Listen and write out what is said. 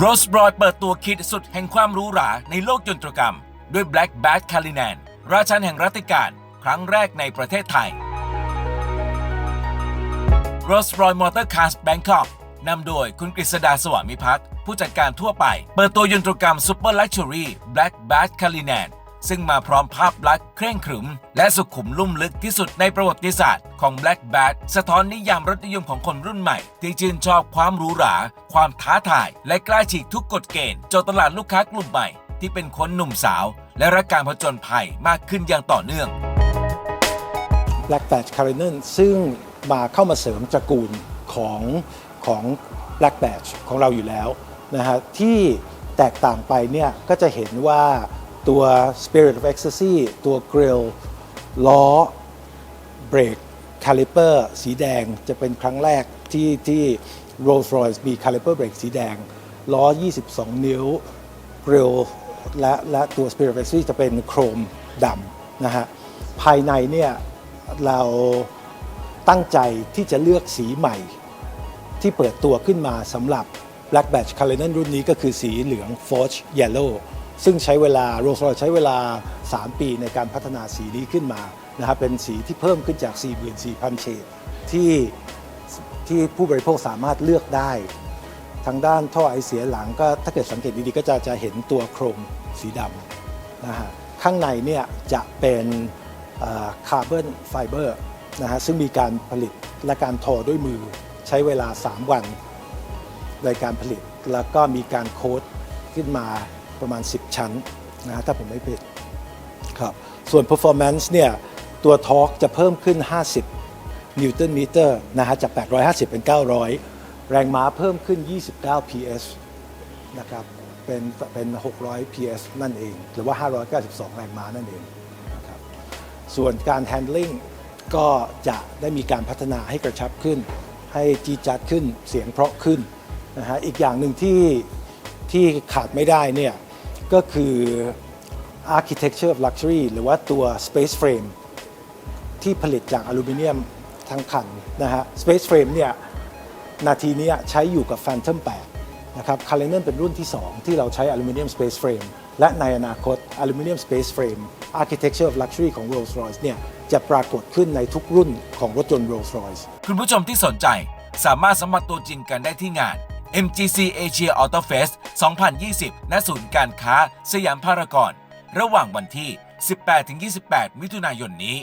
โรสบรอยเปิดตัวคิดสุดแห่งความหรู้หราในโลกยนตรกรรม ด้วย Black Bat c a l i n a n ราชันแห่งรัติการครั้งแรกในประเทศไทย r o s r o y Motor Cars Bangkok นำโดยคุณกฤษดาสวามิพักษ์ผู้จัดการทั่วไป เปิดตัวยนตรกรรม Super Luxury Black Bat c a l i n a n ซึ่งมาพร้อมภาพลักษณ์เคร่งขรึม และสุขุมลุ่มลึกที่สุดในประวัติศาสตร์ของ Black Bat สะท้อนนิยามรถนิยมของคนรุ่นใหม่ ที่ชื่นชอบความหรูหรา ความท้าทาย และกล้าฉีกทุกกฎเกณฑ์โจตลาดลูกค้ากลุ่มใหม่ ที่เป็นคนหนุ่มสาว และรักการผจญภัยมากขึ้นอย่างต่อเนื่อง Black Badge c a r i n a n ซึ่งมาเข้ามาเสริมตระกูลของของ Black Badge ของเราอยู่แล้วนะฮะที่แตกต่างไปเนี่ยก็จะเห็นว่า ตัว Spirit of Ecstasy ตัว Grill ล้อเบรกคาลิเปอร์สีแดงจะเป็นครั้งแรกที่ที่ Rolls Royce มีคาลิเปอร์เบรกสีแดง ล้อ 22 นิ้วกริลและและตัว Spirit of Ecstasy จะเป็นโครมดำนะฮะภายในเนี่ยเราตั้งใจที่จะเลือกสีใหม่ ที่เปิดตัวขึ้นมาสำหรับ Black Badge c a l i n a n รุ่นนี้ก็คือสีเหลือง Forge Yellow ซึ่งใช้เวลา Rolls Royce ใช้เวลา 3 ปีในการพัฒนาสีนี้ขึ้นมานะครับเป็นสีที่เพิ่มขึ้นจาก 44,000 เฉดที่ที่ผู้บริโภคสามารถเลือกได้ ทางด้านท่อไอเสียหลังก็ถ้าเกิดสังเกตดีๆ ก็จะจะเห็นตัวโครงสีดำนะฮะข้างในเนี่ยจะเป็นคาร์บอนไฟเบอร์นะฮะซึ่งมีการผลิตและการทอด้วยมือใช้เวลา 3 วัน ในการผลิตแล้วก็มีการโค้ดขึ้นมา ประมาณ 10 ชั้นนะฮะถ้าผมไม่ผิดครับส่วน performance เนี่ยตัวทอร์กจะเพิ่มขึ้น 50 นิวตันเมตรนะฮะจาก 850 เป็น 900 แรงม้าเพิ่มขึ้น 29 PS นะครับเป็นเป็น 600 PS นั่นเอง หรือว่า 592 แรงม้านั่นเองนะครับส่วนการ handling ก็จะได้มีการพัฒนาให้กระชับขึ้น ให้จีจัดขึ้นเสียงเพราะขึ้นนะฮะอีกอย่างหนึ่งที่ที่ขาดไม่ได้เนี่ย ก็คือ architecture of luxury หรือว่าตัว space frame ที่ผลิตจากอลูมิเนียมทั้งคันนะฮะ Space Frame เนี่ยนาทีนี้ใช้อยู่กับ Phantom 8 นะครับ c a l e n เป็นรุ่นที่ 2 ที่เราใช้อลูมิเนียม Space Frame และในอนาคตอลูมิเนียม Space Frame Architecture of Luxury ของ Rolls-Royce เนี่ยจะปรากฏขึ้นในทุกรุ่นของรถยนต์ Rolls-Royce คุณผู้ชมที่สนใจสามารถสัมผัสตัวจริงกันได้ที่งาน MGC Asia Auto Fest 2020 ณ ศูนย์การค้า สยามพารากอน ระหว่างวันที่ 18-28 มิถุนายนนี้